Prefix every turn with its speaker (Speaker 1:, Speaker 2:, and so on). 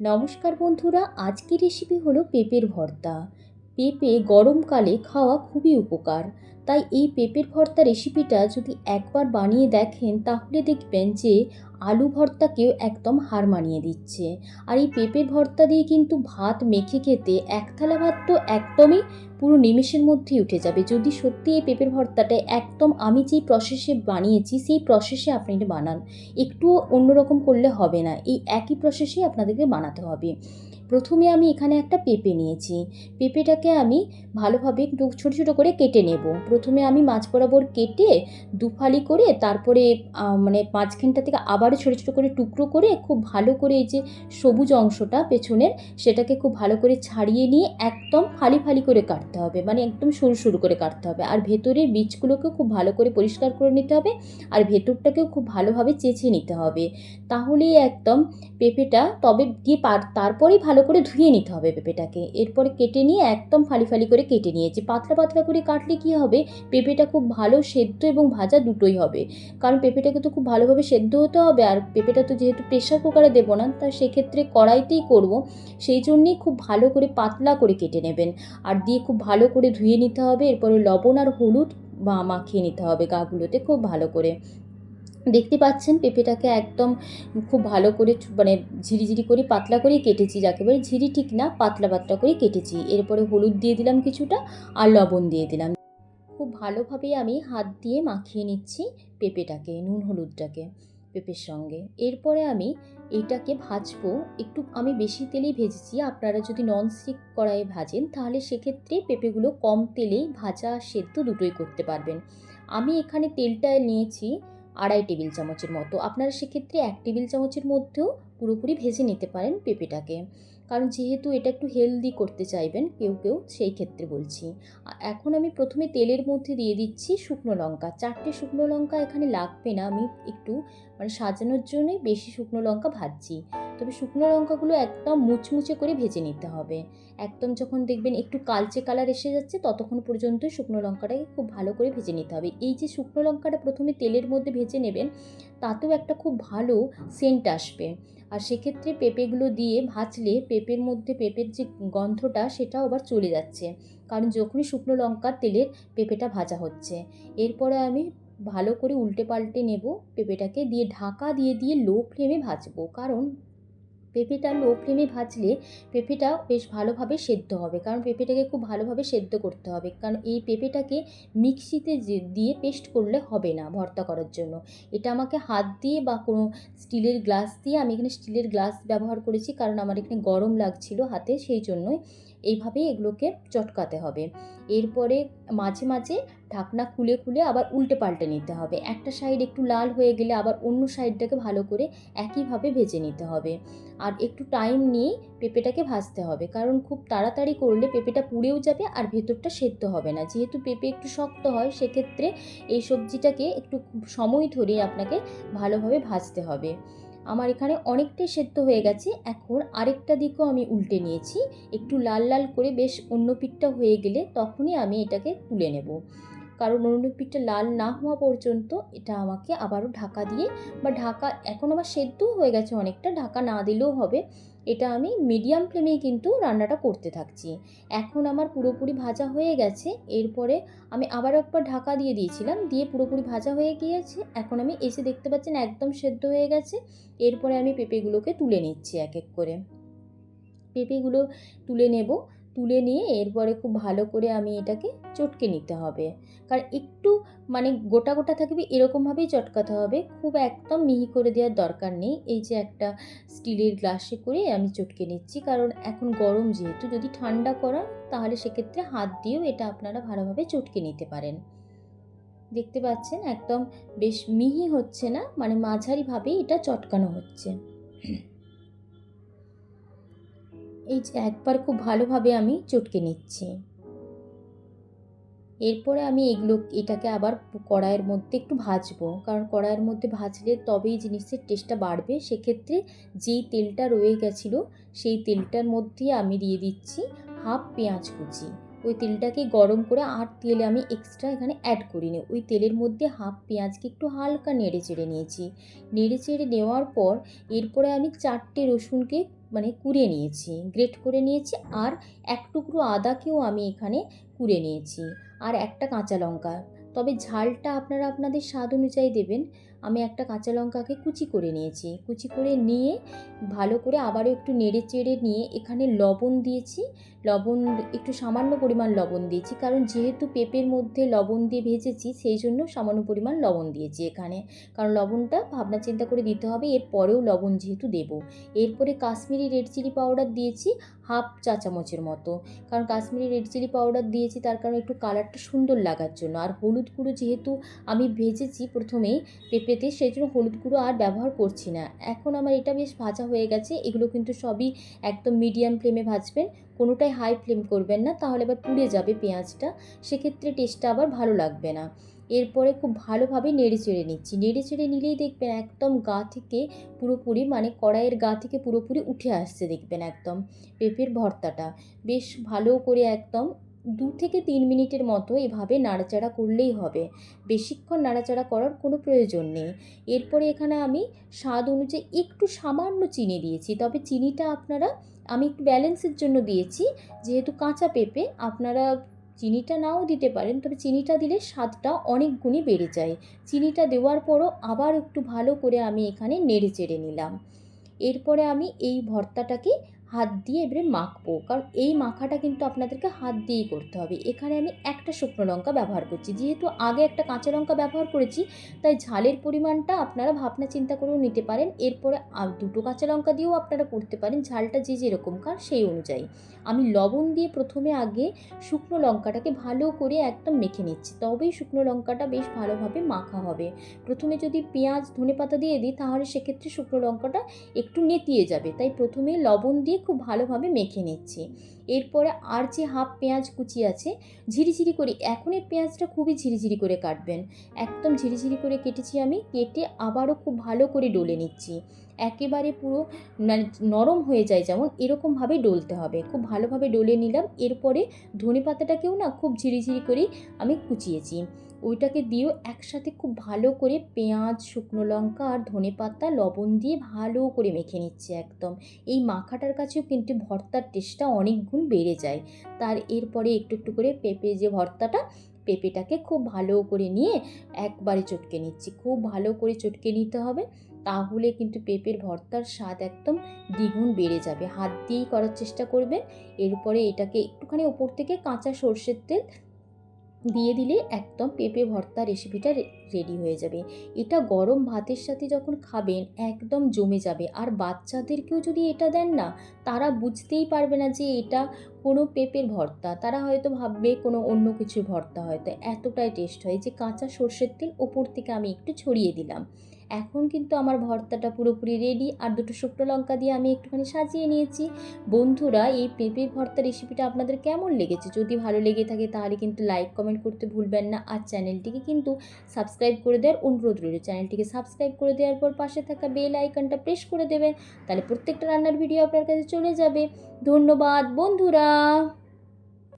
Speaker 1: নমস্কার বন্ধুরা আজকের রেসিপি হলো পেঁপের ভর্তা। পেঁপে গরমকালে খাওয়া খুবই উপকার। তাই এই পেঁপের ভর্তা রেসিপিটা যদি একবার বানিয়ে দেখেন, তাহলে দেখবেন যে আলু ভর্তাকেও একদম হার মানিয়ে দিচ্ছে। আর এই পেঁপের ভর্তা দিয়ে কিন্তু ভাত মেখে খেতে এক থালা ভাত তো একদমই পুরো নিমেষের মধ্যেই উঠে যাবে। যদি সত্যি এই পেঁপের ভর্তাটা একদম আমি যেই প্রসেসে বানিয়েছি, সেই প্রসেসে আপনি এটা বানান। একটুও অন্যরকম করলে হবে না। এই একই প্রসেসেই আপনাদেরকে বানাতে হবে। প্রথমে আমি এখানে একটা পেঁপে নিয়েছি। পেঁপেটাকে আমি ভালোভাবে ছোটো ছোটো করে কেটে নেব। প্রথমে আমি মাছ বরাবর কেটে দুফালি করে তারপরে মানে মাঝখানটা থেকে আবারও ছোটো ছোটো করে টুকরো করে খুব ভালো করে এই যে সবুজ অংশটা পেছনের, সেটাকে খুব ভালো করে ছাড়িয়ে নিয়ে একদম ফালি ফালি করে কাটতে হবে। মানে একদম সরু সরু করে কাটতে হবে। আর ভেতরের বীজগুলোকেও খুব ভালো করে পরিষ্কার করে নিতে হবে। আর ভেতরটাকেও খুব ভালোভাবে চেঁচে নিতে হবে। তাহলেই একদম পেঁপেটা তবে দিয়ে পার, তারপরেই ভালো করে ধুয়ে নিতে হবে পেঁপেটাকে। এরপরে কেটে নিয়ে একদম ফালি ফালি করে কেটে নিয়েছি। পাতলা পাতলা করে কাটলে কী হবে? পেঁপেটা খুব ভালো সেদ্ধ এবং ভাজা দুটোই হবে। কারণ পেঁপেটাকে তো খুব ভালোভাবে সেদ্ধ হতে হবে আর পেঁপেটা তো যেহেতু প্রেশার কুকারে দেবো না, তা সেক্ষেত্রে কড়াইতেই করব। সেই জন্যেই খুব ভালো করে পাতলা করে কেটে নেবেন। আর দিয়ে খুব ভালো করে ধুয়ে নিতে হবে। এরপরে লবণ আর হলুদ বা মাখিয়ে নিতে হবে গাগুলোতে খুব ভালো করে। দেখতে পাচ্ছেন পেঁপেটাকে একদম খুব ভালো করে মানে ঝিরিঝিরি করে পাতলা করে কেটেছি যাকে বলে ঝিরি ঠিক না, পাতলা পাতলা করে কেটেছি। এরপরে হলুদ দিয়ে দিলাম কিছুটা আর লবণ দিয়ে দিলাম। খুব ভালোভাবেই আমি হাত দিয়ে মাখিয়ে নিচ্ছি পেঁপেটাকে, নুন হলুদটাকে পেঁপের সঙ্গে। এরপরে আমি এইটাকে ভাজবো, একটু আমি বেশি তেলেই ভেজেছি, আপনারা যদি ননস্টিক কড়াইয়ে ভাজেন তাহলে সেক্ষেত্রে পেঁপেগুলো কম তেলেই ভাজা সেদ্ধ দুটোই করতে পারবেন। আমি এখানে তেলটা নিয়েছি আড়াই টেবিল চামচের মতো। আপনারা সেক্ষেত্রে এক টেবিল চামচের মধ্যেও পুরোপুরি ভেজে নিতে পারেন পেঁপেটাকে। কারণ যেহেতু এটা একটু হেলদি করতে চাইবেন, কেউ কেউ সেই ক্ষেত্রে বলছি। এখন আমি প্রথমে তেলের মধ্যে দিয়ে দিচ্ছি শুকনো লঙ্কা। চারটে শুকনো লঙ্কা এখানে লাগবে না, আমি একটু মানে সাজানোর জন্যই বেশি শুকনো লঙ্কা ভাজছি। তবে শুকনো লঙ্কাগুলো একদম মুচমুচে করে ভেজে নিতে হবে। একদম যখন দেখবেন একটু কালচে কালার এসে যাচ্ছে, ততক্ষণ পর্যন্ত শুকনো লঙ্কাটাকে খুব ভালো করে ভেজে নিতে হবে। এই যে শুকনো লঙ্কাটা প্রথমে তেলের মধ্যে ভেজে নেবেন, তাতেও একটা খুব ভালো সেন্ট আসবে। আর সেক্ষেত্রে পেঁপেগুলো দিয়ে ভাজলে পেঁপের মধ্যে পেঁপের যে গন্ধটা সেটাও আবার চলে যাচ্ছে। কারণ যখনই শুকনো লঙ্কার তেলের পেঁপেটা ভাজা হচ্ছে, এরপরে আমি ভালো করে উল্টে পাল্টে নেব পেঁপেটাকে, দিয়ে ঢাকা দিয়ে দিয়ে লো ফ্লেমে ভাজবো। কারণ পেঁপেটা লো ফ্লেমে ভাজলে পেঁপেটা বেশ ভালোভাবে সেদ্ধ হবে। কারণ পেঁপেটাকে খুব ভালোভাবে সেদ্ধ করতে হবে। কারণ এই পেঁপেটাকে মিক্সিতে দিয়ে পেস্ট করলে হবে না ভর্তা করার জন্য। এটা আমাকে হাত দিয়ে বা কোনো স্টিলের গ্লাস দিয়ে আমি এখানে স্টিলের গ্লাস ব্যবহার করেছি। কারণ আমার এখানে গরম লাগছিল হাতে, সেই জন্যই এইভাবেই এগুলোকে চটকাতে হবে। এরপরে মাঝে মাঝে ঢাকনা খুলে খুলে আবার উল্টে পাল্টে নিতে হবে। একটা সাইড একটু লাল হয়ে গেলে আবার অন্য সাইডটাকে ভালো করে একইভাবে ভেজে নিতে হবে। আর একটু টাইম নিয়ে পেঁপেটাকে ভাজতে হবে। কারণ খুব তাড়াতাড়ি করলে পেঁপেটা পুড়েও যাবে আর ভেতরটা সেদ্ধ হবে না। যেহেতু পেঁপে একটু শক্ত হয়, সেক্ষেত্রে এই সবজিটাকে একটু সময় ধরে আপনাকে ভালোভাবে ভাজতে হবে। আমার এখানে অনেকটাই সেদ্ধ হয়ে গেছে। এখন আরেকটা দিকও আমি উল্টে নিয়েছি। একটু লাল লাল করে বেশ অন্য পিঠটা হয়ে গেলে তখনই আমি এটাকে তুলে নেব। কারণ অন্য পিঠটা লাল না হওয়া পর্যন্ত এটা আমাকে আবারও ঢাকা দিয়ে বা ঢাকা এখন আমার সেদ্ধও হয়ে গেছে অনেকটা, ঢাকা না দিলেও হবে। এটা আমি মিডিয়াম ফ্লেমেই কিন্তু রান্নাটা করতে থাকছি। এখন আমার পুরোপুরি ভাজা হয়ে গেছে। এরপরে আমি আবার একবার ঢাকা দিয়ে দিয়েছিলাম, দিয়ে পুরোপুরি ভাজা হয়ে গিয়েছে। এখন আমি এসে দেখতে পাচ্ছেন একদম সেদ্ধ হয়ে গেছে। এরপরে আমি পেঁপেগুলোকে তুলে নিচ্ছি এক এক করে। পেঁপেগুলো তুলে নেব। তুলে নিয়ে এরপরে খুব ভালো করে আমি এটাকে চটকে নিতে হবে। কারণ একটু মানে গোটা গোটা থাকবে এরকমভাবেই চটকাতে হবে। খুব একদম মিহি করে দেওয়ার দরকার নেই। এই যে একটা স্টিলের গ্লাসে করে আমি চটকে নিচ্ছি। কারণ এখন গরম যেহেতু, যদি ঠান্ডা করা তাহলে সেক্ষেত্রে হাত দিয়েও এটা আপনারা ভালোভাবে চটকে নিতে পারেন। দেখতে পাচ্ছেন? একদম বেশ মিহি হচ্ছে না? মানে মাঝারিভাবেই এটা চটকানো হচ্ছে। এই একবার খুব ভালোভাবে আমি চটকে নিচ্ছি। এরপরে আমি এগুলো, এটাকে আবার কড়াইয়ের মধ্যে একটু ভাজবো। কারণ কড়াইয়ের মধ্যে ভাজলে তবেই জিনিসের টেস্টটা বাড়বে। সেক্ষেত্রে যেই তেলটা রয়ে গেছিল, সেই তেলটার মধ্যে আমি দিয়ে দিচ্ছি হাফ পেঁয়াজ কুচি। ওই তেলটাকে গরম করে আর তেলে আমি এক্সট্রা এখানে অ্যাড করি করিনি। ওই তেলের মধ্যে হাফ পেঁয়াজকে একটু হালকা নেড়ে চেড়ে নিয়েছি। নেড়ে চেড়ে নেওয়ার পর এরপরে আমি চারটে রসুনকে মানে কুড়ে নিয়েছি, গ্রেট করে নিয়েছি আর এক টুকরো আদাকেও আমি এখানে কুড়ে নিয়েছি। আর একটা কাঁচা লঙ্কা। তবে ঝালটা আপনারা আপনাদের স্বাদ অনুযায়ী দেবেন। আমি একটা কাঁচা লঙ্কাকে কুচি করে নিয়েছি। কুচি করে নিয়ে ভালো করে আবারও একটু নেড়ে চেড়ে নিয়ে এখানে লবণ দিয়েছি। লবণ, একটু সামান্য পরিমাণ লবণ দিয়েছি। কারণ যেহেতু পেঁপের মধ্যে লবণ দিয়ে ভেজেছি, সেই জন্য সামান্য পরিমাণ লবণ দিয়েছি এখানে। কারণ লবণটা ভাবনা চিন্তা করে দিতে হবে, এর পরেও লবণ যেহেতু দেবো। এরপরে কাশ্মীরি রেড চিলি পাউডার দিয়েছি হাফ চা চামচের মতো। কারণ কাশ্মীরি রেড চিলি পাউডার দিয়েছি, তার কারণ একটু কালারটা সুন্দর লাগার জন্য। আর হলুদ গুঁড়ো যেহেতু আমি ভেজেছি প্রথমেই পেঁপেতে সেই জন্য হলুদ গুঁড়ো আর ব্যবহার করছি না। এখন আমার এটা বেশ ভাজা হয়ে গেছে, এগুলো কিন্তু সবই একদম মিডিয়াম ফ্লেমে ভাজবেন, কোনোটাই হাই ফ্লেম করবেন না, তাহলে আবার পুড়ে যাবে পেঁয়াজটা, সেক্ষেত্রে টেস্টটা আবার ভালো লাগবে না। এরপরে খুব ভালোভাবে নেড়ে চেড়ে নিচ্ছি, নেড়ে চেড়ে নিলেই দেখবেন একদম গা থেকে পুরোপুরি মানে কড়াইয়ের গা থেকে পুরোপুরি উঠে আসছে দেখবেন একদম পেঁপের ভর্তাটা। বেশ ভালো করে একদম দু থেকে তিন মিনিটের মতো এভাবে নাড়াচাড়া করলেই হবে। বেশিক্ষণ নাড়াচাড়া করার কোনো প্রয়োজন নেই। এরপরে এখানে আমি স্বাদ অনুযায়ী একটু সামান্য চিনি দিয়েছি। তবে চিনিটা আপনারা, আমি একটু ব্যালেন্সের জন্য দিয়েছি। যেহেতু কাঁচা পেঁপে, আপনারা চিনিটা নাও দিতে পারেন। তবে চিনিটা দিলে স্বাদটা অনেক গুণই বেড়ে যায়। চিনিটা দেওয়ার পরও আবার একটু ভালো করে আমি এখানে নেড়ে চেড়ে নিলাম। এরপরে আমি এই ভর্তাটাকে হাত দিয়ে এবারে মাখবো। কারণ এই মাখাটা কিন্তু আপনাদেরকে হাত দিয়েই করতে হবে। এখানে আমি একটা শুকনো লঙ্কা ব্যবহার করছি। যেহেতু আগে একটা কাঁচা লঙ্কা ব্যবহার করেছি, তাই ঝালের পরিমাণটা আপনারা ভাবনা চিন্তা করেও নিতে পারেন। এরপরে দুটো কাঁচা লঙ্কা দিয়েও আপনারা করতে পারেন। ঝালটা যে যেরকম কার সেই অনুযায়ী। আমি লবণ দিয়ে প্রথমে আগে শুকনো লঙ্কাটাকে ভালো করে একদম মেখে নিচ্ছি। তবেই শুকনো লঙ্কাটা বেশ ভালোভাবে মাখা হবে। প্রথমে যদি পেঁয়াজ ধনে পাতা দিয়ে দিই, তাহলে সেক্ষেত্রে শুকনো লঙ্কাটা একটু নেতিয়ে যাবে। তাই প্রথমে লবণ দিয়ে খুব ভালোভাবে মেখে নিচ্ছি। এরপরে আর যে হাফ পেঁয়াজ কুচি আছে, ঝিরিঝিরি করে এখনের পেঁয়াজটা খুবই ঝিরিঝিরি করে কাটবেন। একদম ঝিরিঝিরি করে কেটেছি আমি, কেটে আবারও খুব ভালো করে ডলে নিচ্ছি। একেবারে পুরো মানে নরম হয়ে যায় যেমন, এরকমভাবে ডলতে হবে। খুব ভালোভাবে ডলে নিলাম, এরপরে ধনে পাতাটাকেও না খুব ঝিরিঝিরি করেই আমি কুচিয়েছি। ওইটাকে দিয়েও একসাথে খুব ভালো করে পেঁয়াজ, শুকনো লঙ্কা আর ধনে পাতা, লবণ দিয়ে ভালো করে মেখে নিচ্ছে একদম। এই মাখাটার কাছেও কিন্তু ভর্তার টেস্টটা অনেক গুণ বেড়ে যায়। তার এরপরে একটু একটু করে পেঁপে যে ভর্তাটা, পেঁপেটাকে খুব ভালো করে নিয়ে একবারে চটকে নিচ্ছি। খুব ভালো করে চটকে নিতে হবে, তাহলে কিন্তু পেঁপের ভর্তার স্বাদ একদম দ্বিগুণ বেড়ে যাবে। হাত দিয়েই করার চেষ্টা করবেন। এরপরে এটাকে একটুখানি ওপর থেকে কাঁচা সর্ষের তেল দিয়ে দিলে একদম পেঁপে ভর্তা রেসিপিটা রেডি হয়ে যাবে। এটা গরম ভাতের সাথে যখন খাবেন, একদম জমে যাবে। আর বাচ্চাদেরকেও যদি এটা দেন না, তারা বুঝতেই পারবে না যে এটা কোনো পেঁপের ভর্তা। তারা হয়তো ভাববে কোনো অন্য কিছু ভর্তা হয়তো। এতটাই টেস্ট হয় যে কাঁচা সর্ষের তেল ওপর থেকে আমি একটু ছড়িয়ে দিলাম। এখন কিন্তু আমার ভর্তাটা পুরোপুরি রেডি আর দুটো শুকনো লঙ্কা দিয়ে আমি একটুখানি সাজিয়ে নিয়েছি। বন্ধুরা, এই পেঁপে ভর্তা রেসিপিটা আপনাদের কেমন লেগেছে? যদি ভালো লেগে থাকে তাহলে কিন্তু লাইক কমেন্ট করতে ভুলবেন না। আর চ্যানেলটিকে কিন্তু সাবস্ক্রাইব করে দেওয়ার অনুরোধ রইল। চ্যানেলটিকে সাবস্ক্রাইব করে দেওয়ার পর পাশে থাকা বেল আইকনটা প্রেস করে দেবেন। তাহলে প্রত্যেকটা রান্নার ভিডিও আপনার কাছে চলে যাবে। ধন্যবাদ, বন্ধুরা!